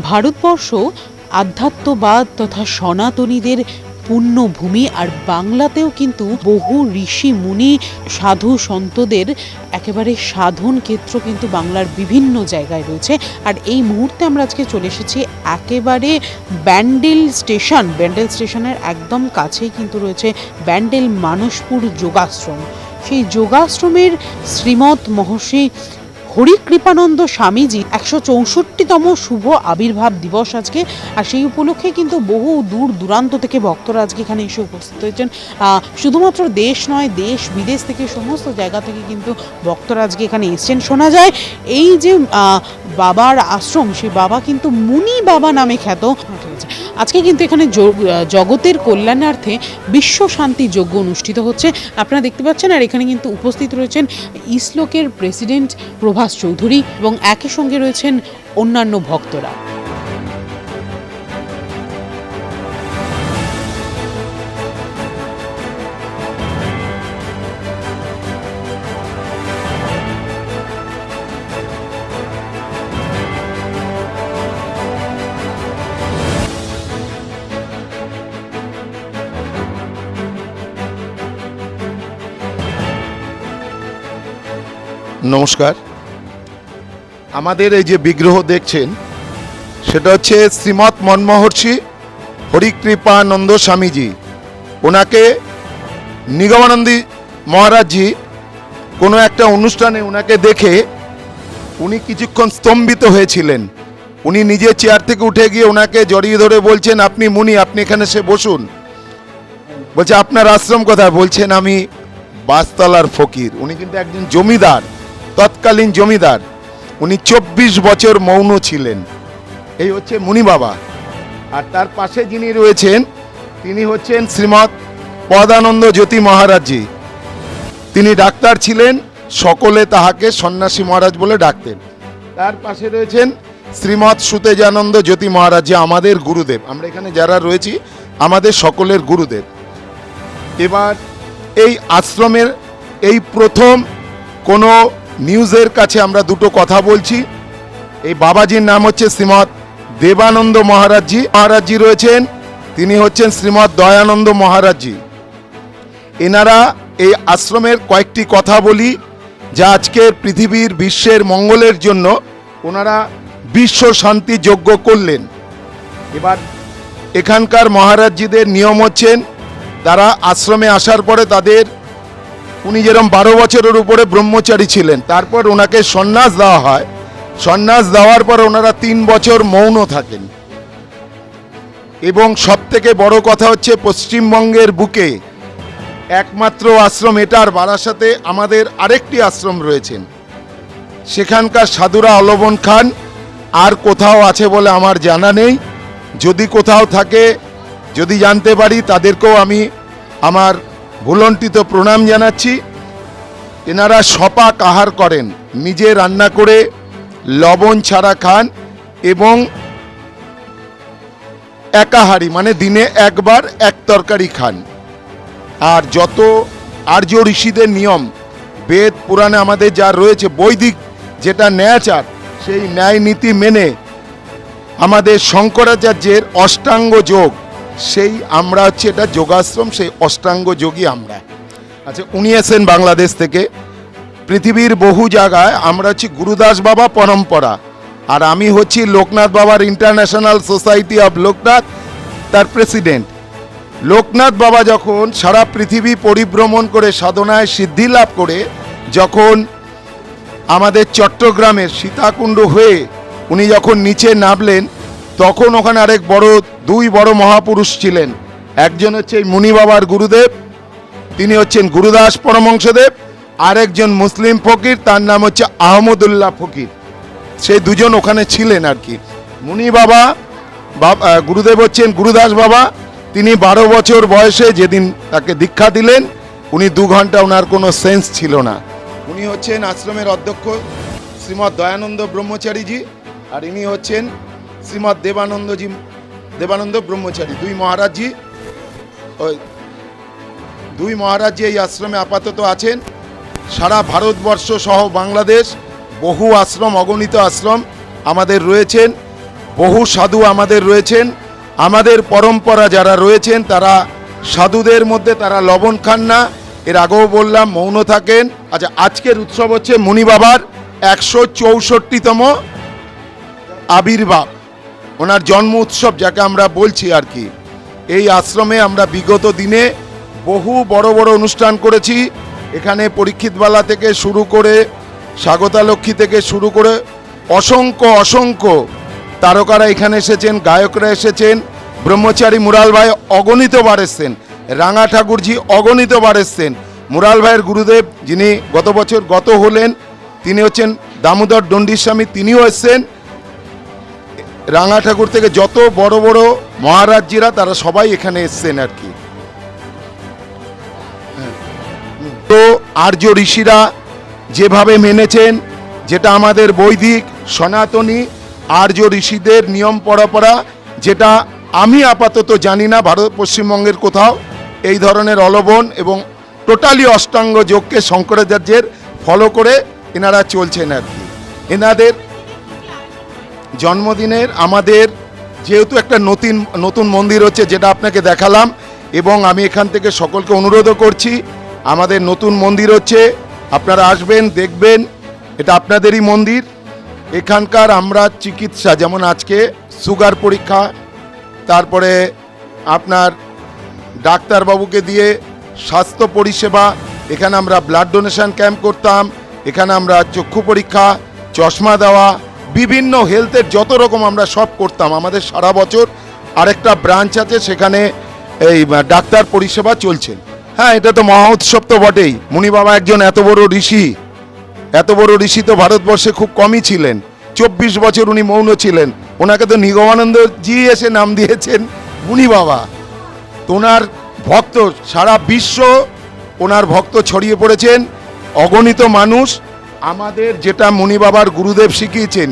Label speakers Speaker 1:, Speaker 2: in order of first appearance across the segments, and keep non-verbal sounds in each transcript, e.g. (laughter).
Speaker 1: ভারতবর্ষ আধ্যাত্মবাদ তথা সনাতনীদের পুণ্যভূমি আর বাংলাতেও কিন্তু বহু ঋষি, মুনি, সাধু সন্তদের একেবারে সাধন ক্ষেত্র কিন্তু বাংলার বিভিন্ন জায়গায় রয়েছে। আর এই মুহূর্তে আমরা আজকে চলে এসেছি একেবারে ব্যান্ডেল স্টেশন। ব্যান্ডেল স্টেশনের একদম কাছেই কিন্তু রয়েছে ব্যান্ডেল মানসপুর যোগাশ্রম। সেই যোগাশ্রমের শ্রীমৎ মহর্ষি হরিকৃপানন্দ স্বামীজি একশো চৌষট্টিতম শুভ আবির্ভাব দিবস আজকে। আর সেই উপলক্ষে কিন্তু বহু দূর দূরান্ত থেকে ভক্তরা আজকে এখানে এসে উপস্থিত হয়েছেন। শুধুমাত্র দেশ নয়, দেশ বিদেশ থেকে সমস্ত জায়গা থেকে কিন্তু ভক্তরা আজকে এখানে এসছেন। শোনা যায়, এই যে বাবার আশ্রম, সেই বাবা কিন্তু মুনি বাবা নামে খ্যাত। আজকে কিন্তু এখানে জগতের কল্যাণার্থে বিশ্ব শান্তি যজ্ঞ অনুষ্ঠিত হচ্ছে। আপনারা দেখতে পাচ্ছেন, আর এখানে কিন্তু উপস্থিত রয়েছেন ইসলোকের প্রেসিডেন্ট প্রভাস চৌধুরী এবং একই সঙ্গে রয়েছেন অন্যান্য ভক্তরা।
Speaker 2: নমস্কার। আমাদের এই যে বিগ্রহ দেখছেন, সেটা হচ্ছে শ্রীমৎ মনমহর্ষি হরিকৃপানন্দ স্বামীজি। ওনাকে নিগমানন্দী মহারাজজি কোনো একটা অনুষ্ঠানে ওনাকে দেখে উনি কিছুক্ষণ স্তম্ভিত হয়েছিলেন। উনি নিজে চেয়ার থেকে উঠে গিয়ে ওনাকে জড়িয়ে ধরে বলছেন, আপনি মুনি, আপনি এখানে সে বসুন। বলছে, আপনার আশ্রম কোথায়? বলছেন, আমি বাসতলার ফকির। উনি কিন্তু একজন জমিদার। তৎকালীন জমিদার। উনি চব্বিশ বছর মৌন ছিলেন। এই হচ্ছে মুনি বাবা। আর তার পাশে যিনি রয়েছেন, তিনি হচ্ছেন শ্রীমৎ পদানন্দ জ্যোতি মহারাজজি। তিনি ডাক্তার ছিলেন, সকলে তাহাকে সন্ন্যাসী মহারাজ বলে ডাকতেন। তার পাশে রয়েছেন শ্রীমৎ সুতেজানন্দ জ্যোতি মহারাজ যে আমাদের গুরুদেব। আমরা এখানে যারা রয়েছি, আমাদের সকলের গুরুদেব। এবার এই আশ্রমের এই প্রথম কোনো নিউজের কাছে আমরা দুটো কথা বলছি। এই বাবাজির নাম হচ্ছে শ্রীমৎ দেবানন্দ মহারাজজি। মহারাজজি রয়েছেন, তিনি হচ্ছেন শ্রীমৎ দয়ানন্দ মহারাজজি। এনারা এই আশ্রমের কয়েকটি কথা বলি, যা আজকের পৃথিবীর বিশ্বের মঙ্গলের জন্য ওনারা বিশ্ব শান্তি যজ্ঞ করলেন। এবার এখানকার মহারাজজিদের নিয়ম হচ্ছেন, তারা আশ্রমে আসার পরে তাদের উনি যেরকম বারো বছরের উপরে ব্রহ্মচারী ছিলেন, তারপর ওনাকে সন্ন্যাস দেওয়া হয়। সন্ন্যাস দেওয়ার পর ওনারা তিন বছর মৌন থাকেন। এবং সব থেকে বড় কথা হচ্ছে, পশ্চিমবঙ্গের বুকে একমাত্র আশ্রম এটার বারাসাতে আমাদের আরেকটি আশ্রম রয়েছেন। সেখানকার সাধুরা অলবন খান, আর কোথাও আছে বলে আমার জানা নেই। যদি কোথাও থাকে, যদি জানতে পারি, তাদেরকেও আমি আমার ভুলন্টিত প্রণাম জানাচ্ছি। এনারা সপাক আহার করেন? নিজে রান্না করে লবণ ছাড়া খান এবং একাহারি মানে দিনে একবার এক তরকারি খান। আর যত আর্য ঋষিদের নিয়ম, বেদ, পুরাণে আমাদের যা রয়েছে, বৈদিক যেটা ন্যায়াচার সেই ন্যায় নীতি মেনে আমাদের শঙ্করাচার্যের অষ্টাঙ্গ যোগ সেই আমরা হচ্ছে, এটা যোগাশ্রম, সেই অষ্টাঙ্গ যোগী আমরা। আচ্ছা উনি এসেন বাংলাদেশ থেকে। পৃথিবীর বহু জায়গায় আমরা হচ্ছি গুরুদাস বাবা পরম্পরা। আর আমি হচ্ছি লোকনাথ বাবার ইন্টারন্যাশনাল সোসাইটি অফ লোকনাথ তার প্রেসিডেন্ট লোকনাথ বাবা যখন সারা পৃথিবী পরিভ্রমণ করে, সাধনায় সিদ্ধি লাভ করে, যখন আমাদের চট্টগ্রামের সীতাকুণ্ড হয়ে উনি যখন নিচে নামলেন তখন ওখানে আরেক বড়, দুই বড় মহাপুরুষ ছিলেন। একজন হচ্ছে মুনি বাবার গুরুদেব, তিনি হচ্ছেন গুরুদাস পরমংশদেব আরেকজন মুসলিম ফকির, তার নাম হচ্ছে আহমদুল্লাহ ফকির। সেই দুজন ওখানে ছিলেন আর কি। মুনি বাব- গুরুদেব হচ্ছেন গুরুদাস বাবা, তিনি বারো বছর বয়সে যেদিন তাকে দীক্ষা দিলেন, উনি দু ঘণ্টা ওনার কোনো সেন্স ছিল না। উনি হচ্ছেন আশ্রমের অধ্যক্ষ শ্রীমৎ দয়ানন্দ ব্রহ্মচারীজি, আর ইনি হচ্ছেন শ্রীমৎ দেবানন্দজি, দেবানন্দ ব্রহ্মচারী। দুই মহারাজজি ওই দুই মহারাজজি এই আশ্রমে আপাতত আছেন। সারা ভারতবর্ষ সহ বাংলাদেশ বহু আশ্রম, অগণিত আশ্রম আমাদের রয়েছেন। বহু সাধু আমাদের রয়েছেন। আমাদের পরম্পরা যারা রয়েছেন, তারা সাধুদের মধ্যে তারা লবণ খান না। এর আগেও বললাম, মৌন থাকেন। আচ্ছা আজকের উৎসব হচ্ছে মুনি বাবার একশো চৌষট্টিতম আবির্ভাব। ওনার জন্ম উৎসব যাকে আমরা বলছি আর কি। এই আশ্রমে আমরা বিগত দিনে বহু বড় বড় অনুষ্ঠান করেছি। এখানে পরীক্ষিতবালা থেকে শুরু করে স্বাগতালক্ষ্মী থেকে শুরু করে অসংখ্য অসংখ্য তারকারা এখানে এসেছেন, গায়করা এসেছেন, ব্রহ্মচারী মুরাল ভাই অগণিত বার এসছেন, রাঙা ঠাকুরজি অগণিত বার এসছেন। মুরাল ভাইয়ের গুরুদেব যিনি গত বছর গত হলেন, তিনি হচ্ছেন দামোদর দণ্ডিস্বামী, তিনিও এসছেন। রাঙা ঠাকুর থেকে যত বড় বড় মহারাজ্যেরা, তারা সবাই এখানে এসছেন আর কি। তো আর্য ঋষিরা যেভাবে মেনেছেন, যেটা আমাদের বৈদিক, সনাতনী আর্য ঋষিদের নিয়ম পরম্পরা, যেটা আমি আপাতত জানি না, ভারত পশ্চিমবঙ্গের কোথাও, এই ধরনের অলবন এবং টোটালি অষ্টাঙ্গ যোগকে শঙ্করাচার্যের ফলো করে এনারা চলছেন আর কি এনাদের জন্মদিনের আমাদের যেহেতু একটা নতুন নতুন মন্দির হচ্ছে যেটা আপনাকে দেখালাম এবং আমি এখান থেকে সকলকে অনুরোধও করছি, আমাদের নতুন মন্দির হচ্ছে, আপনারা আসবেন, দেখবেন, এটা আপনাদেরই মন্দির। এখানকার আমরা চিকিৎসা, যেমন আজকে সুগার পরীক্ষা, তারপরে আপনার ডাক্তারবাবুকে দিয়ে স্বাস্থ্য পরিষেবা, এখানে আমরা ব্লাড ডোনেশন ক্যাম্প করতাম, এখানে আমরা চক্ষু পরীক্ষা, চশমা দেওয়া বিভিন্ন হেলথের যত রকম আমরা সব করতাম, আমাদের সারা বছর আরেকটা ব্রাঞ্চ আছে, সেখানে এই ডাক্তার পরিষেবা চলছে। হ্যাঁ এটা তো মহা উৎসব তো বটেই। মুনি বাবা একজন এত বড় ঋষি, এত বড় ঋষি তো ভারতবর্ষে খুব কমই ছিলেন। চব্বিশ বছর উনি মৌন ছিলেন। ওনাকে তো নিগমানন্দ জি এসে নাম দিয়েছেন মুনি বাবা তো ওনার ভক্ত সারা বিশ্ব, ওনার ভক্ত ছড়িয়ে পড়েছেন। অগণিত মানুষ আমাদের যেটা মুনি বাবার গুরুদেব শিখিয়েছেন,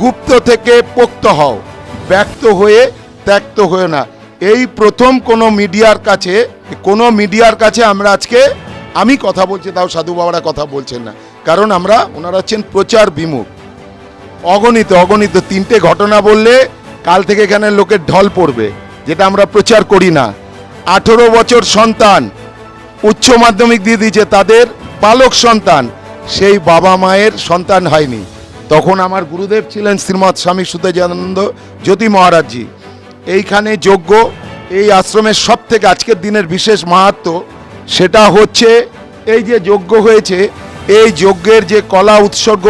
Speaker 2: গুপ্ত থেকে পোক্ত হও, ব্যক্ত হয়ে ত্যক্ত হয়ে না। এই প্রথম কোনো মিডিয়ার কাছে, কোনো মিডিয়ার কাছে আমরা আজকে আমি কথা বলছি, তাও সাধু বাবারা কথা বলছেন না। কারণ আমরা, ওনারা হচ্ছেন প্রচার বিমুখ। অগণিত অগণিত তিনটে ঘটনা বললে কাল থেকে এখানে লোকের ঢল পড়বে, যেটা আমরা প্রচার করি না। আঠেরো বছর সন্তান, উচ্চ মাধ্যমিক দিয়ে দিয়েছে তাদের পালক সন্তান। সেই বাবা মায়ের সন্তান হয়নি। তখন আমার গুরুদেব ছিলেন শ্রীমৎ স্বামী সুতেজানন্দ জ্যোতি মহারাজজি। এইখানে যজ্ঞ এই আশ্রমের সব থেকে আজকের দিনের বিশেষ মাহাত্ম সেটা হচ্ছে, এই যে যজ্ঞ হয়েছে, এই যজ্ঞের যে কলা উৎসর্গ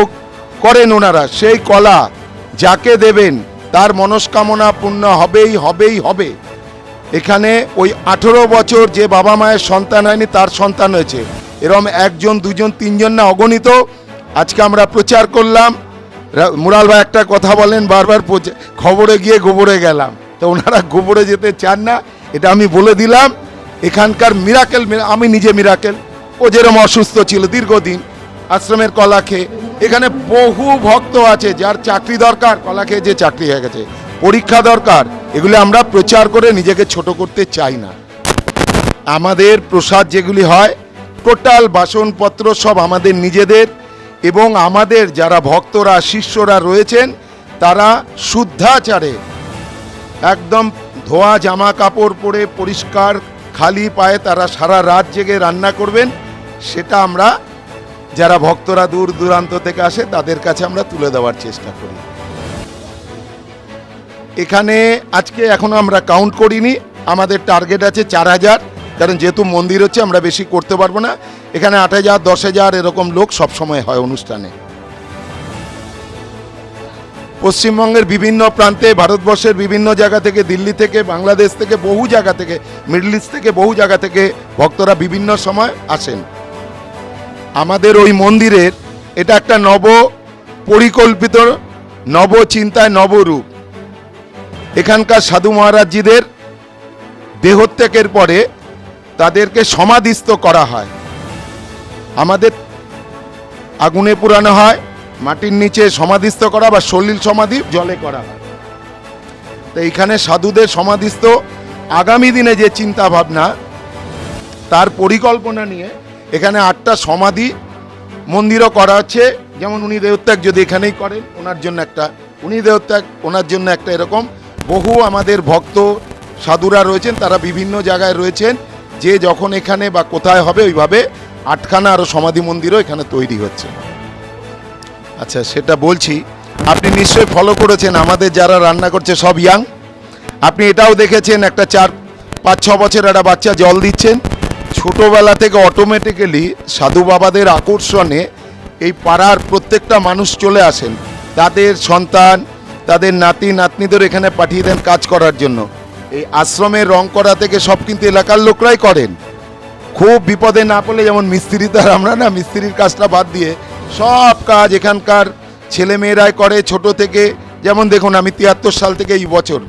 Speaker 2: করেন ওনারা, সেই কলা যাকে দেবেন, তার মনস্কামনা পূর্ণ হবেই হবেই, হবে। এখানে ওই আঠেরো বছর যে বাবা মায়ের সন্তান হয়নি, তার সন্তান হয়েছে। এরম একজন, দুজন, তিনজন না, অগণিত। আজকে আমরা প্রচার করলাম। মুরাল ভাই একটা কথা বলেন, বারবার খবরে গিয়ে গোবরে গেলাম। তো ওনারা গোবরে যেতে চান না, এটা আমি বলে দিলাম। এখানকার মিরাকেল আমি নিজে মিরাকেল ও যেরকম অসুস্থ ছিল দীর্ঘদিন, আশ্রমের কলা খেয়ে। এখানে বহু ভক্ত আছে, যার চাকরি দরকার, কলা খেয়ে যে চাকরি হয়ে গেছে। পরীক্ষা দরকার, এগুলো আমরা প্রচার করে নিজেকে ছোট করতে চাই না। আমাদের প্রসাদ যেগুলি হয় টোটাল বাসনপত্র সব আমাদের নিজেদের এবং আমাদের যারা ভক্তরা, শিষ্যরা রয়েছেন, তারা শুদ্ধাচারে একদম ধোয়া জামা কাপড় পরে পরিষ্কার খালি পায়ে তারা সারা রাত জেগে রান্না করবেন, সেটা আমরা যারা ভক্তরা দূর দূরান্ত থেকে আসে, তাদের কাছে আমরা তুলে দেওয়ার চেষ্টা করি। এখানে আজকে এখনও আমরা কাউন্ট করিনি, আমাদের টার্গেট আছে চার হাজার। কারণ যেহেতু মন্দির হচ্ছে, আমরা বেশি করতে পারব না। এখানে আট হাজার, দশ হাজার এরকম লোক সবসময় হয় অনুষ্ঠানে। পশ্চিমবঙ্গের বিভিন্ন প্রান্তে, ভারতবর্ষের বিভিন্ন জায়গা থেকে, দিল্লি থেকে, বাংলাদেশ থেকে, বহু জায়গা থেকে, মিডল ইস্ট থেকে, বহু জায়গা থেকে ভক্তরা বিভিন্ন সময় আসেন। আমাদের ওই মন্দিরের এটা একটা নব পরিকল্পিত, নব চিন্তায় নবরূপ এখানকার সাধু মহারাজজিদের দেহত্যাগের পরে তাদেরকে সমাধিস্থ করা হয়। আমাদের আগুনে পুরানো হয়, মাটির নিচে সমাধিস্থ করা বা সলিল সমাধি জলে করা হয়। তো এইখানে সাধুদের সমাধিস্থ। আগামী দিনে যে চিন্তা ভাবনা তার পরিকল্পনা নিয়ে এখানে আটটা সমাধি মন্দিরও করা হচ্ছে যেমন উনি দেহত্যাগ যদি এখানেই করেন, ওনার জন্য একটা, উনি দেহত্যাগ, ওনার জন্য একটা এরকম। বহু আমাদের ভক্ত, সাধুরা রয়েছেন, তারা বিভিন্ন জায়গায় রয়েছেন। যে যখন এখানে বা কোথায় হবে, ওইভাবে আটখানা আরও সমাধি মন্দিরও এখানে তৈরি হচ্ছে। আচ্ছা সেটা বলছি। আপনি নিশ্চয়ই ফলো করেছেন, আমাদের যারা রান্না করছে সব ইয়াং আপনি এটাও দেখেছেন, একটা চার, পাঁচ, ছ বছর একটা বাচ্চা জল দিচ্ছেন। ছোটোবেলা থেকে অটোমেটিক্যালি সাধু বাবাদের আকর্ষণে এই পাড়ার প্রত্যেকটা মানুষ চলে আসেন। তাদের সন্তান, তাদের নাতি, নাতনিদের এখানে পাঠিয়ে দেন কাজ করার জন্য। এই আশ্রমের রং করা থেকে সব কিন্তু এলাকার লোকরাই করেন। খুব বিপদে না পড়লে যেমন মিস্ত্রি তার, আমরা না মিস্ত্রির কাজটা বাদ দিয়ে সব কাজ এখানকার ছেলে মেয়েরাই করে ছোট থেকে। যেমন দেখুন, আমি তিয়াত্তর সাল থেকে এই বছর।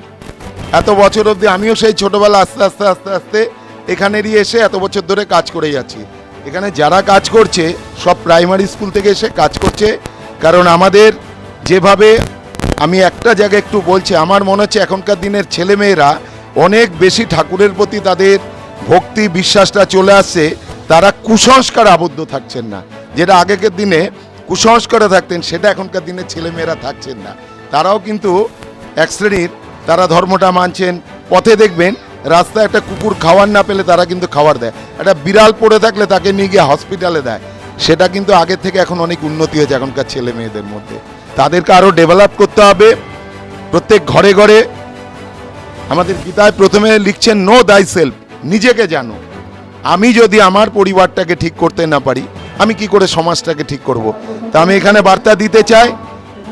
Speaker 2: এত বছর অবধি আমিও সেই ছোটবেলা আস্তে আস্তে আস্তে আস্তে এখানেরই এসে এত বছর ধরে কাজ করে যাচ্ছি। এখানে যারা কাজ করছে, সব প্রাইমারি স্কুল থেকে এসে কাজ করছে। কারণ আমাদের যেভাবে, আমি একটা জায়গায় একটু বলছি, আমার মনে হচ্ছে এখনকার দিনের ছেলেমেয়েরা অনেক বেশি ঠাকুরের প্রতি তাদের ভক্তি বিশ্বাসটা চলে আসছে, তারা কুসংস্কার আবদ্ধ থাকছেন না। যেটা আগেকার দিনে কুসংস্কারে থাকতেন, সেটা এখনকার দিনে ছেলেমেয়েরা থাকছেন না। তারাও কিন্তু এক শ্রেণির, তারা ধর্মটা মানছেন, পথে দেখবেন রাস্তায় একটা কুকুর খাওয়ার না পেলে তারা কিন্তু খাবার দেয়। একটা বিড়াল পড়ে থাকলে তাকে নিয়ে গিয়ে হসপিটালে দেয়। সেটা কিন্তু আগের থেকে এখন অনেক উন্নতি হয়েছে এখনকার ছেলে মেয়েদের মধ্যে। তাদেরকে আরও ডেভেলপ করতে হবে। প্রত্যেক ঘরে ঘরে আমাদের গীতায় প্রথমে লিখছেন নো দাই সেলফ নিজেকে জানো। আমি যদি আমার পরিবারটাকে ঠিক করতে না পারি, আমি কি করে সমাজটাকে ঠিক করব। তা আমি এখানে বার্তা দিতে চাই,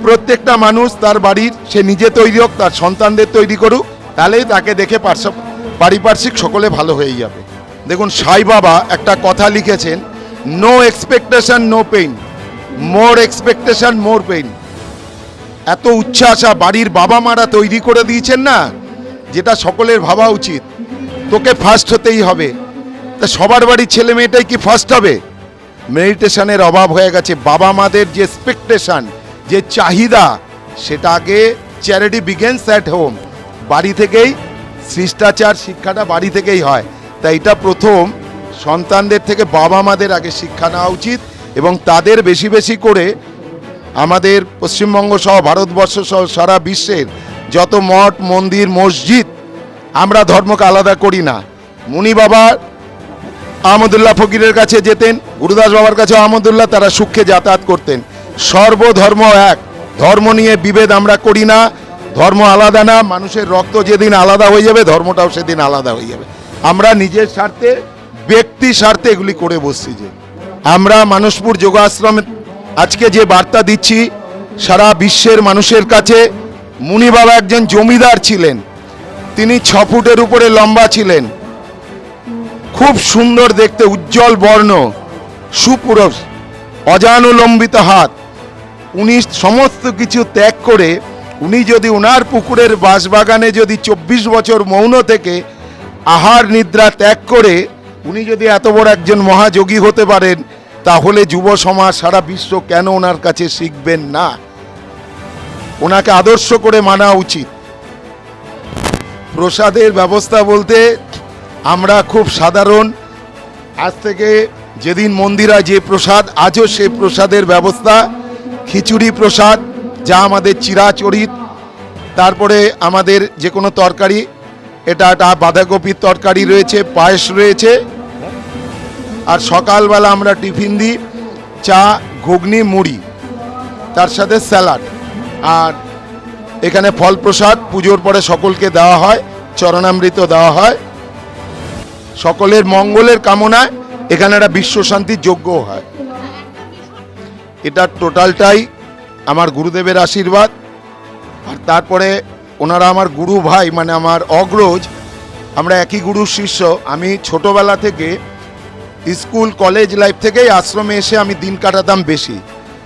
Speaker 2: প্রত্যেকটা মানুষ তার বাড়ির, সে নিজে তৈরি হোক, তার সন্তানদের তৈরি করুক, তাহলেই তাকে দেখে পার্শ্ব, পারিপার্শ্বিক সকলে ভালো হয়ে যাবে। দেখুন, সাই বাবা একটা কথা লিখেছেন no expectation no pain more expectation more pain এত উচ্ছ্বাসা বাড়ির বাবা মারা তৈরি করে দিয়েছেন না? যেটা সকলের ভাবা উচিত। তোকে ফার্স্ট হতেই হবে। তা সবার বাড়ির ছেলে মেয়েটাই কি ফার্স্ট হবে? মেডিটেশনের অভাব হয়ে গেছে। বাবা মাদের যে এক্সপেকটেশন যে চাহিদা, সেটা আগে চ্যারিটি বিগেন্স অ্যাট হোম বাড়ি থেকেই, শিষ্টাচার শিক্ষাটা বাড়ি থেকেই হয়। তাই এটা প্রথম। সন্তানদের থেকে বাবা মাদের আগে শিক্ষা নেওয়া উচিত এবং তাদের বেশি বেশি করে আমাদের পশ্চিমবঙ্গ সহ, ভারতবর্ষ সহ, সারা বিশ্বের যত মঠ, মন্দির, মসজিদ আমরা ধর্মকে আলাদা করি না। মুনি বাবা আহমদুল্লাহ ফকিরের কাছে যেতেন, গুরুদাস বাবার কাছে আহমদুল্লাহ তারা সুখে যাতায়াত করতেন। সর্বধর্ম এক, ধর্ম নিয়ে বিভেদ আমরা করি না, ধর্ম আলাদা না, মানুষের রক্ত যেদিন আলাদা হয়ে যাবে, ধর্মটাও সেদিন আলাদা হয়ে যাবে। আমরা নিজের স্বার্থে ব্যক্তি স্বার্থে এগুলি করে বসছি যে। আমরা মানসপুর যোগাশ্রমে আজকে যে বার্তা দিচ্ছি, সারা বিশ্বের মানুষের কাছে মুনি বাবা একজন জমিদার ছিলেন। তিনি ছ ফুটের উপরে লম্বা ছিলেন। খুব সুন্দর দেখতে উজ্জ্বল বর্ণ সুপুরুষ অজানুলম্বিত হাত। উনি সমস্ত কিছু ত্যাগ করে, উনি যদি ওনার পুকুরের বাঁশবাগানে যদি চব্বিশ বছর মৌন থেকে আহার নিদ্রা ত্যাগ করে, উনি যদি এত বড় একজন মহাযোগী হতে পারেন, তাহলে যুব সমাজ সারা বিশ্ব কেন ওনার কাছে শিখবেন না? ওনাকে আদর্শ করে মানা উচিত। প্রসাদের ব্যবস্থা বলতে আমরা খুব সাধারণ। আজ থেকে যেদিন মন্দিরা যে প্রসাদ, আজও সেই প্রসাদের ব্যবস্থা। খিচুড়ি প্রসাদ, যা আমাদের চিরাচরিত। তারপরে আমাদের যে কোনো তরকারি, এটা একটা বাঁধাকপির তরকারি রয়েছে, পায়েস রয়েছে। আর সকালবেলা আমরা টিফিন দিই, চা, ঘুগনি, মুড়ি, তার সাথে স্যালাড। আর এখানে ফল প্রসাদ, পুজোর পরে সকলকে দেওয়া হয়, চরণামৃত দেওয়া হয়। সকলের মঙ্গলের কামনায় এখানে একটা বিশ্ব শান্তির যজ্ঞ হয়। এটা টোটালটাই আমার গুরুদেবের আশীর্বাদ। আর তারপরে ওনারা আমার গুরু ভাই মানে আমার অগ্রজ, আমরা একই গুরুর শিষ্য। আমি ছোটবেলা থেকে স্কুল, কলেজ লাইফ থেকেই আশ্রমে এসে আমি দিন কাটাতাম বেশি।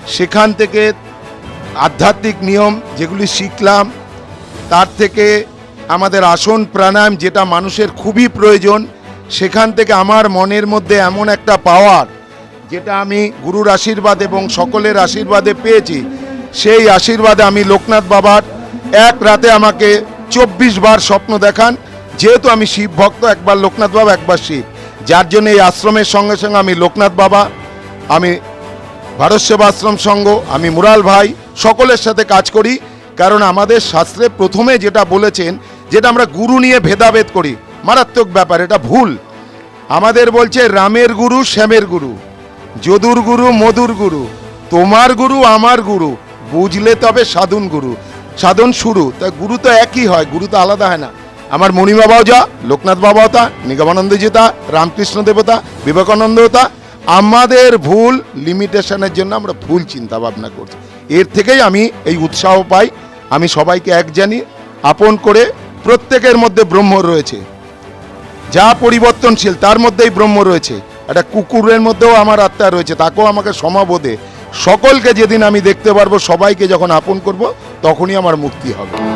Speaker 2: সেখান থেকে আধ্যাত্মিক নিয়ম যেগুলি শিখলাম, তার থেকে আমাদের আসন প্রাণায়াম যেটা মানুষের খুবই প্রয়োজন, সেখান থেকে আমার মনের মধ্যে এমন একটা পাওয়ার যেটা আমি গুরুর আশীর্বাদ এবং সকলের আশীর্বাদে পেয়েছি। সেই আশীর্বাদে আমি লোকনাথ বাবার এক রাতে আমাকে চব্বিশ বার স্বপ্ন দেখান। যেহেতু আমি শিব ভক্ত, একবার লোকনাথ বাবা, একবার শিব। যার জন্য এই আশ্রমের সঙ্গে সঙ্গে আমি লোকনাথ বাবা, আমি ভারত সেবা আশ্রম সংঘ, আমি মুরাল ভাই, সকলের সাথে কাজ করি,
Speaker 3: কারণ আমাদের শাস্ত্রে প্রথমে যেটা বলেছেন, যেটা আমরা গুরু নিয়ে ভেদাভেদ করি, মারাত্মক ব্যাপার, এটা ভুল। আমাদের বলছে, রামের গুরু, শ্যামের গুরু, যদুর গুরু, মধুর গুরু, তোমার গুরু, আমার গুরু, বুঝলে তবে সাধন গুরু, সাধন শুরু। তা গুরু তো একই হয়, গুরু তো আলাদা হয় না। আমার মণি বাবাও যা লোকনাথ বাবাও তা নিগমানন্দজি তা রামকৃষ্ণ দেবতা, বিবেকানন্দ তা আমাদের ভুল লিমিটেশনের জন্য আমরা ভুল চিন্তা ভাবনা করছি। এর থেকেই আমি এই উৎসাহ পাই। আমি সবাইকে এক জানি, আপন করে প্রত্যেকের মধ্যে ব্রহ্ম রয়েছে। যা পরিবর্তনশীল, তার মধ্যেই ব্রহ্ম রয়েছে। একটা কুকুরের মধ্যেও আমার আত্মা রয়েছে, তাকেও আমাকে সমাবোধে। সকলকে যেদিন আমি দেখতে পারব, সবাইকে যখন আপন করব, তখনই আমার মুক্তি হবে।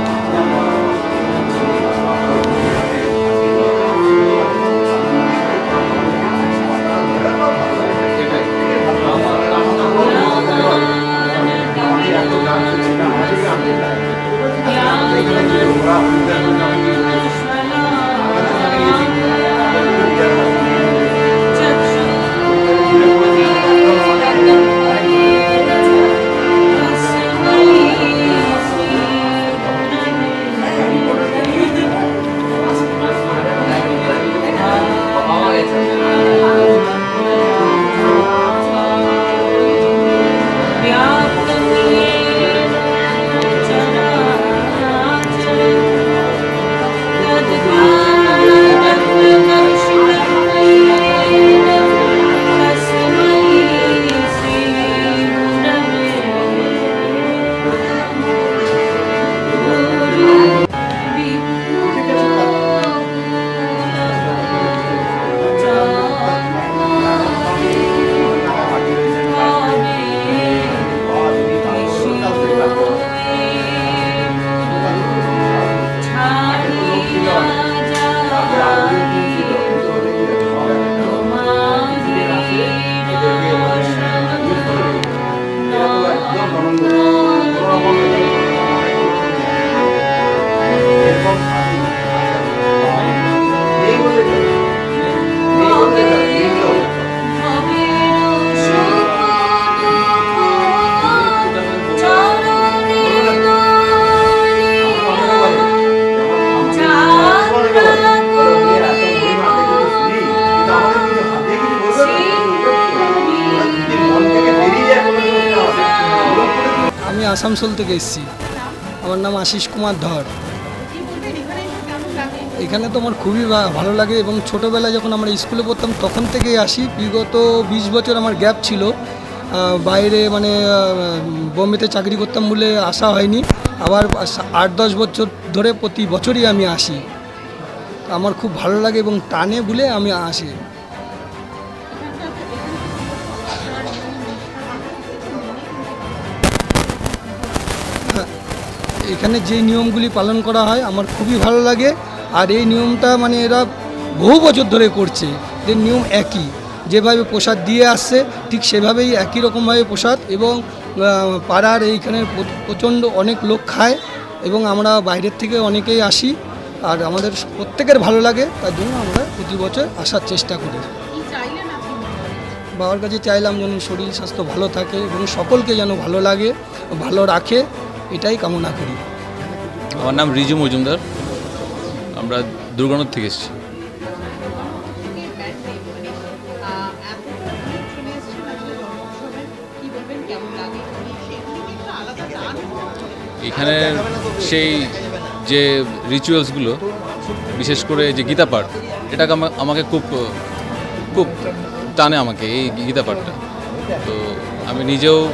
Speaker 4: থেকে এসেছি আমার নাম আশিস কুমার ধর। এখানে তো আমার খুবই ভালো লাগে এবং ছোটোবেলায় যখন আমরা স্কুলে পড়তাম, তখন থেকেই আসি। বিগত বিশ বছর আমার গ্যাপ ছিল। বাইরে মানে বোম্বেতে চাকরি করতাম বলে আসা হয়নি। আবার আট দশ বছর ধরে প্রতি বছরই আমি আসি। আমার খুব ভালো লাগে এবং টানে বলে আমি আসি। এখানে যে নিয়মগুলি পালন করা হয় আমার খুবই ভালো লাগে। আর এই নিয়মটা মানে এরা বহু বছর ধরে করছে। যে নিয়ম একই। যেভাবে প্রসাদ দিয়ে আসছে ঠিক সেভাবেই একই রকমভাবে প্রসাদ এবং পাড়ার এইখানে প্রচণ্ড অনেক লোক খায় এবং আমরা বাইরের থেকে অনেকেই আসি। আর আমাদের প্রত্যেকের ভালো লাগে তার জন্য আমরা প্রতি বছর আসার চেষ্টা করি। বাবার কাছে চাইলাম যেন শরীর স্বাস্থ্য ভালো থাকে এবং সকলকে যেন ভালো লাগে ভালো রাখে। এটাই কামনা করি।
Speaker 5: আমার নাম রিজু মজুমদার। আমরা দুর্গানোর থেকে এসেছি। এখানে সেই যে রিচুয়ালসগুলো বিশেষ করে যে গীতা পাঠ, এটাকে আমা- আমাকে খুব খুব টানে আমাকে এই গীতা পাঠটা। তো আমি নিজেও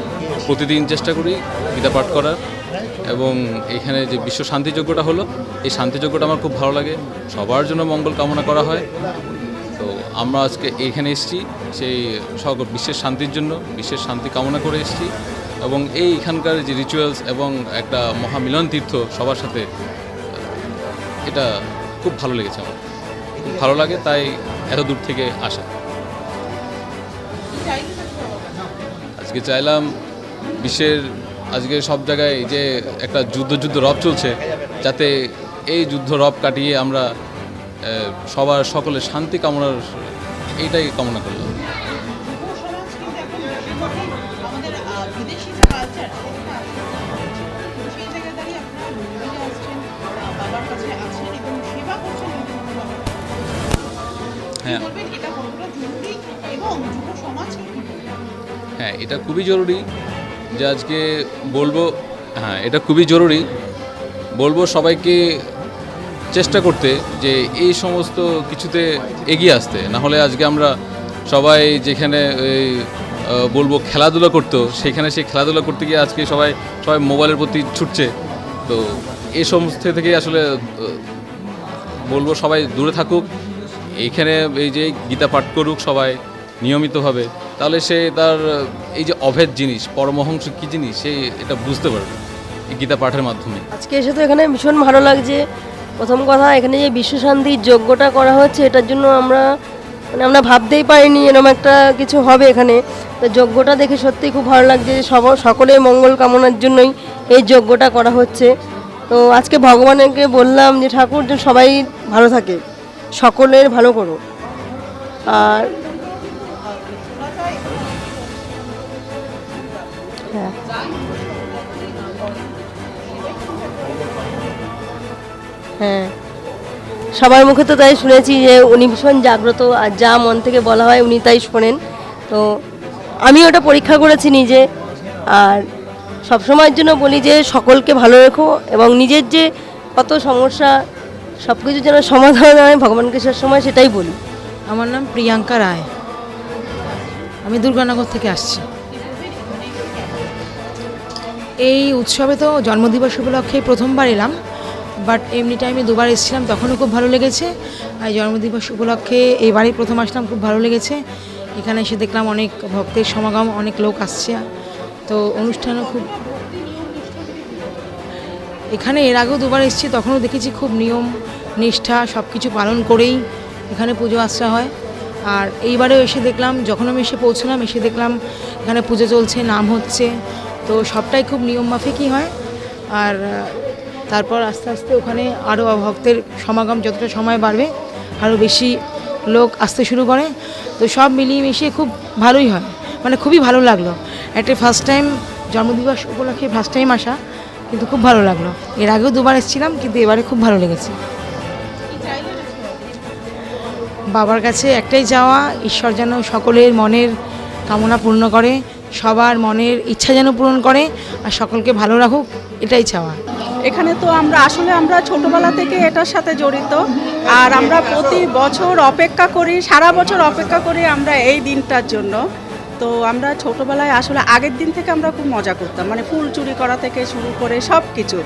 Speaker 5: প্রতিদিন চেষ্টা করি গীতা পাঠ করার। এবং এখানে যে বিশ্ব শান্তিযজ্ঞটা হলো, এই শান্তিযজ্ঞটা আমার খুব ভালো লাগে। সবার জন্য মঙ্গল কামনা করা হয়। তো আমরা আজকে এখানে এসেছি, সেই সকল বিশ্বের শান্তির জন্য, বিশ্বের শান্তি কামনা করে এসেছি। এবং এই এখানকার যে রিচুয়ালস এবং একটা মহামিলন তীর্থ সবার সাথে, এটা খুব ভালো লেগেছে আমার। খুব ভালো লাগে, তাই এত দূর থেকে আসা। আজকে চাইলাম বিশ্বের আজকে সব জায়গায় যে একটা যুদ্ধ যুদ্ধ রব চলছে যাতে এই যুদ্ধ রব কাটিয়ে আমরা সবার সকলে শান্তি কামনার এইটাই কামনা করলাম। হ্যাঁ? হ্যাঁ এটা খুবই জরুরি যে আজকে বলব হ্যাঁ এটা খুবই জরুরি। বলব সবাইকে চেষ্টা করতে যে এই সমস্ত কিছুতে এগিয়ে আসতে। না হলে আজকে আমরা সবাই যেখানে বলব খেলাধুলা করতো, সেখানে সেই খেলাধুলা করতে গিয়ে আজকে সবাই সবাই মোবাইলের প্রতি ছুটছে। তো এই সমস্ত থেকে আসলে বলব সবাই দূরে থাকুক। এইখানে এই যে গীতা পাঠ করুক সবাই, নিয়মিতভাবে। তাহলে সে তার, এই যে অভেদ জিনিস, পরমহংস কী জিনিস, সে এটা বুঝতে পারবে এই গীতা পাঠের মাধ্যমে।
Speaker 6: আজকে এসে তো এখানে ভীষণ ভালো লাগছে। প্রথম কথা, এখানে যে বিশ্ব শান্তির যজ্ঞটা করা হচ্ছে, এটার জন্য আমরা মানে আমরা ভাবতেই পারিনি এরকম একটা কিছু হবে এখানে। তো যজ্ঞটা দেখে সত্যিই খুব ভালো লাগছে যে সব, সকলের মঙ্গল কামনার জন্যই এই যজ্ঞটা করা হচ্ছে। তো আজকে ভগবানকে বললাম যে, ঠাকুর, যেন সবাই ভালো থাকে। সকলের ভালো করো আর হ্যাঁ। হ্যাঁ। সবার মুখে তো তাই শুনেছি যে উনি ভীষণ জাগ্রত আর যা মন থেকে বলা হয় উনি তাই শোনেন। তো আমি ওটা পরীক্ষা করেছি নিজে। আর সবসময়ের জন্য বলি যে সকলকে ভালো রেখো এবং নিজের যে কত সমস্যা সব কিছু যেন সমাধান হয় ভগবানকে সময়, সেটাই বলি।
Speaker 7: আমার নাম প্রিয়াঙ্কা রায়। আমি দুর্গানগর থেকে আসছি। এই উৎসবে তো জন্মদিবস উপলক্ষে প্রথমবার এলাম বাট এমনি টাইমে দুবার এসেছিলাম, তখনও খুব ভালো লেগেছে। আর জন্মদিবস উপলক্ষে এবারই প্রথম আসলাম, খুব ভালো লেগেছে। এখানে এসে দেখলাম অনেক ভক্তের সমাগম, অনেক লোক আসছে। তো অনুষ্ঠানও খুব এখানে এর আগেও দুবার এসেছি, তখনও দেখেছি খুব নিয়ম, নিষ্ঠা সব কিছু পালন করেই এখানে পুজো আশ্রা হয়। আর এইবারেও এসে দেখলাম, যখন আমি এসে পৌঁছলাম, এসে দেখলাম এখানে পুজো চলছে, নাম হচ্ছে। তো সবটাই খুব নিয়ম মাফিকই হয়। আর তারপর আস্তে আস্তে ওখানে আরও ভক্তের সমাগম যতটা সময় বাড়বে আরও বেশি লোক আসতে শুরু করে। তো সব মিলিয়ে মিশিয়ে খুব ভালোই হয়। মানে খুবই ভালো লাগল। একটা ফার্স্ট টাইম জন্মদিবস উপলক্ষে ফার্স্ট টাইম আসা, কিন্তু খুব ভালো লাগল। এর আগেও দুবার এসেছিলাম, কিন্তু এবারে খুব ভালো লেগেছে। বাবার কাছে একটাই যাওয়া ঈশ্বর যেন সকলের মনের কামনা পূর্ণ করে। সবার মনের ইচ্ছা যেন পূরণ করে আর সকলকে ভালো রাখুক, এটাই চাওয়া।
Speaker 8: এখানে তো আমরা, আসলে আমরা ছোটবেলা থেকে এটার সাথে জড়িত, আর আমরা প্রতি বছর অপেক্ষা করি, সারা বছর অপেক্ষা করি আমরা এই দিনটার জন্য। তো আমরা ছোটবেলায় আসলে আগের দিন থেকে আমরা খুব মজা করতাম মানে ফুল চুরি করা থেকে শুরু করে সব কিছু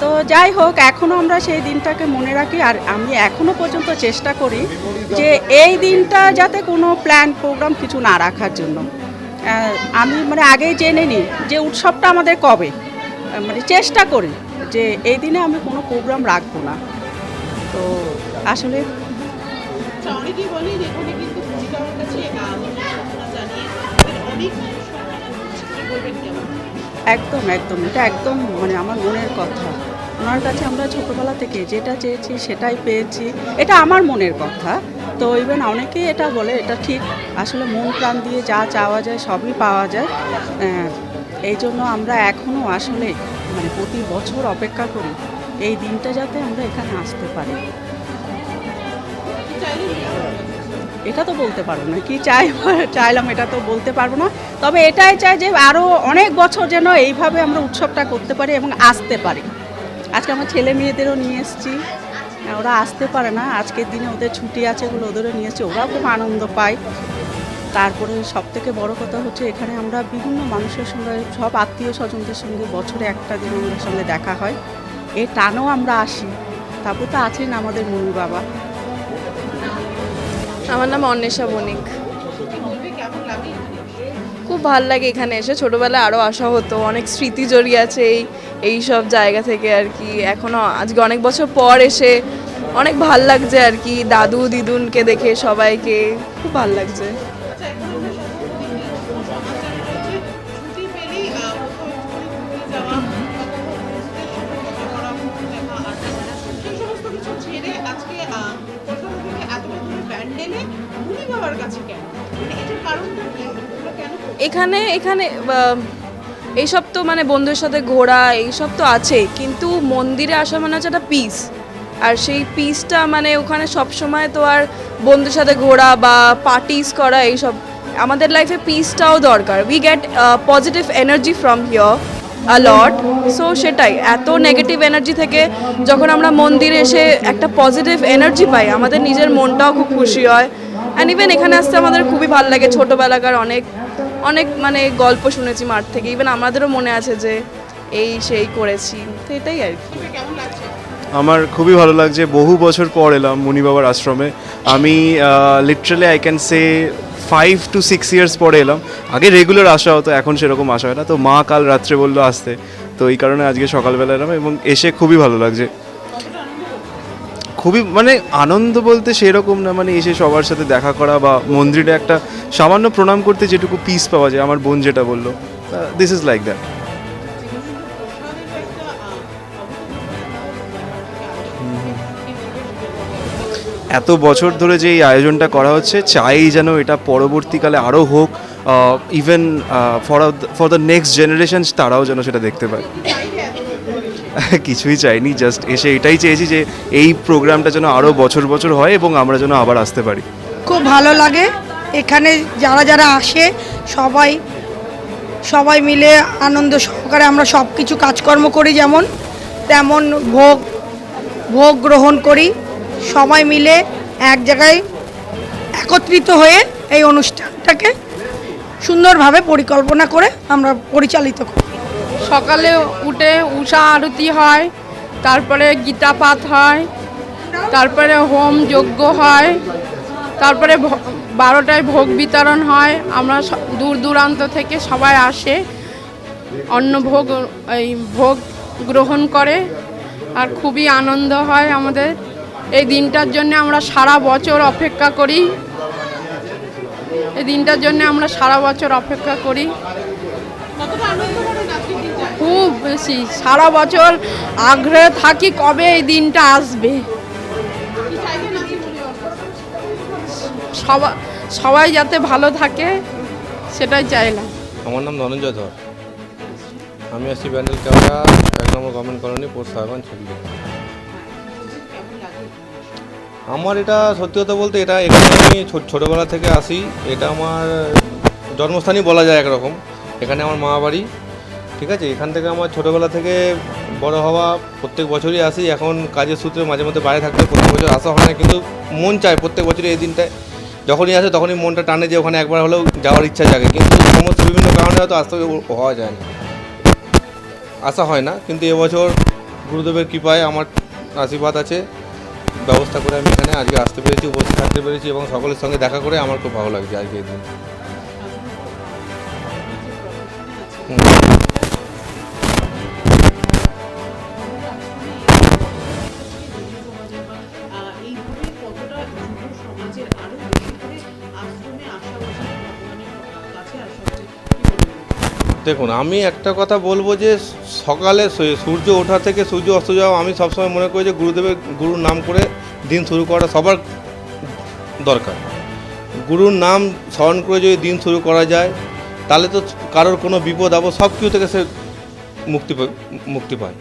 Speaker 8: তো যাই হোক এখনও আমরা সেই দিনটাকে মনে রাখি, আর আমি এখনও পর্যন্ত চেষ্টা করি যে এই দিনটা যাতে কোনো প্ল্যান প্রোগ্রাম কিছু না রাখার জন্য। আমি মানে আগেই জেনে নিই যে উৎসবটা আমাদের কবে। মানে চেষ্টা করি যে এই দিনে আমি কোনো প্রোগ্রাম রাখব না। তো আসলে
Speaker 1: আচ্ছা, কেমন
Speaker 8: একদম একদম। এটা একদম মানে আমার মনের কথা। ওনার কাছে আমরা ছোটোবেলা থেকে যেটা চেয়েছি সেটাই পেয়েছি। এটা আমার মনের কথা। তো ইভেন অনেকেই এটা বলে, এটা ঠিক। আসলে মন প্রাণ দিয়ে যা চাওয়া যায় সবই পাওয়া যায়। এই জন্য আমরা এখনও আসলে মানে প্রতি বছর অপেক্ষা করি, এই দিনটা যাতে আমরা এখানে আসতে পারি। এটা তো বলতে পারব না, কি চাই (laughs) চাইলাম এটা তো বলতে পারব না। তবে এটাই চাই যে আরও অনেক বছর যেন এইভাবে আমরা উৎসবটা করতে পারি এবং আসতে পারি। আজকে আমার ছেলে মেয়েদেরও নিয়ে এসেছি। ওরা আসতে পারে না। আজকের দিনে ওদের ছুটি আছে ওগুলো ওদেরও নিয়েছে ওরাও খুব আনন্দ পায়। তারপরে সব থেকে বড় কথা হচ্ছে এখানে আমরা বিভিন্ন মানুষের সঙ্গে, সব আত্মীয় স্বজনদের সঙ্গে বছরে একটা দিন আমাদের সঙ্গে দেখা হয়। এ টানেও আমরা আসি। তারপর তো আছেন আমাদের মনু বাবা।
Speaker 9: আমার নাম অন্বেষা বণিক খুব ভালো লাগে এখানে এসে। ছোটোবেলায় আরও আসা হতো, অনেক স্মৃতি জড়িয়ে আছে এই এই সব জায়গা থেকে আর কি এখনও আজকে অনেক বছর পর এসে অনেক ভালো লাগছে আর কি দাদু দিদুনকে দেখে সবাইকে খুব ভালো লাগছে? এখানে এখানে এইসব তো মানে বন্ধুদের সাথে ঘোরা, এইসব তো আছেই। কিন্তু মন্দিরে আসা মানে হচ্ছে একটা পিস আর সেই পিসটা মানে ওখানে সব সময় তো আর বন্ধুর সাথে ঘোরা বা পার্টিস করা, এইসব, আমাদের লাইফে পিসটাও দরকার। We get positive energy from here lot so সেটাই, এত নেগেটিভ এনার্জি থেকে যখন আমরা মন্দিরে এসে একটা পজিটিভ এনার্জি পাই, আমাদের নিজের মনটাও খুব খুশি হয়। অ্যান্ড ইভেন এখানে আসতে আমাদের খুবই ভালো লাগে, ছোটোবেলাকার অনেক অনেক মানে গল্প শুনেছি মাঠ থেকে ইভেন আমাদেরও মনে আছে যে এই সেই করেছি, তো এটাই আর কি।
Speaker 10: আমার খুবই ভালো লাগছে, বহু বছর পর এলাম মুনি বাবার আশ্রমে। আমি literally I can say five to six years পরে এলাম। আগে রেগুলার আসা হতো, এখন সেরকম আসা হয় না। তো মা কাল রাত্রে বলল আসতে। তো এই কারণে আজকে সকালবেলা এলাম এবং এসে খুবই ভালো লাগছে। খুবই মানে আনন্দ বলতে সেরকম না মানে এসে সবার সাথে দেখা করা বা মন্দিরে একটা সামান্য প্রণাম করতে যেটুকু পিস পাওয়া যায়, আমার বোন যেটা বলল। দিস ইজ লাইক দ্যাট এত বছর ধরে যে এই আয়োজনটা করা হচ্ছে, চাই যেন এটা পরবর্তীকালে আরও হোক even for for the next generation তারাও যেন সেটা দেখতে পায়। কিছুই চাইনি জাস্ট এসে এটাই চেয়েছি যে এই প্রোগ্রামটা যেন আরও বছর বছর হয় এবং আমরা যেন আবার আসতে পারি।
Speaker 11: খুব ভালো লাগে। এখানে যারা যারা আসে, সবাই সবাই মিলে আনন্দ সহকারে আমরা সব কিছু কাজকর্ম করি যেমন, তেমন ভোগ ভোগ গ্রহণ করি। সবাই মিলে এক জায়গায় একত্রিত হয়ে এই অনুষ্ঠানটাকে সুন্দরভাবে পরিকল্পনা করে আমরা পরিচালিত করি।
Speaker 12: সকালে উঠে উষা আরতি হয়, তারপরে গীতা পাঠ হয়, তারপরে হোম যজ্ঞ হয়, তারপরে বারোটায় ভোগ বিতরণ হয়। আমরা দূর দূরান্ত থেকে সবাই আসে, অন্ন ভোগ, এই ভোগ গ্রহণ করে। আর খুবই আনন্দ হয় আমাদের। এই দিনটার জন্য আমরা সারা বছর অপেক্ষা করি। এই দিনটার জন্য আমরা সারা বছর অপেক্ষা করি। খুব বেশি। সারা বছর আগ্রহে থাকি কবে এই দিনটা আসবে। সবাই সবাই যাতে ভালো থাকে, সেটাই চাইলাম।
Speaker 13: আমার নাম ধনঞ্জয় ধর। আমি আসছি ব্যান্ডেল কেওড়া এক নম্বর গভর্নমেন্ট কলোনি পোস্ট সাহেবান ছুটলি আমার এটা সত্যি কথা বলতে এটা এখানে আমি ছোটোবেলা থেকে আসি। এটা আমার জন্মস্থানই বলা যায় একরকম। এখানে আমার মা বাড়ি। ঠিক আছে, এখান থেকে আমার ছোটোবেলা থেকে বড় হওয়া প্রত্যেক বছরই আসি। এখন কাজের সূত্রে মাঝে মধ্যে বাইরে থাকতে প্রত্যেক বছর আসা হয় না, কিন্তু মন চায় প্রত্যেক বছরই এই দিনটায়। যখনই আসে তখনই মনটা টানে যে ওখানে একবার হলেও যাওয়ার ইচ্ছা জাগে, কিন্তু সমস্ত বিভিন্ন কারণে হয়তো আসতে হওয়া যায় না। আসা হয় না, কিন্তু এবছর গুরুদেবের কৃপায় আমার আশীর্বাদ আছে। ব্যবস্থা করে আমি এখানে আজকে আসতে পেরেছি, উপস্থিত থাকতে পেরেছি এবং সকলের সঙ্গে দেখা করে আমার খুব ভালো লাগছে আজকে এই দিন। দেখুন, আমি একটা কথা বলব যে সকালে সূর্য ওঠা থেকে সূর্য অস্ত যাওয়া আমি সবসময় মনে করি যে গুরুদেবের গুরুর নাম করে দিন শুরু করা সবার দরকার। গুরুর নাম স্মরণ করে যদি দিন শুরু করা যায়, তাহলে তো কারোর কোনো বিপদ আপদ সব কিছু থেকে সে মুক্তি মুক্তি পায়।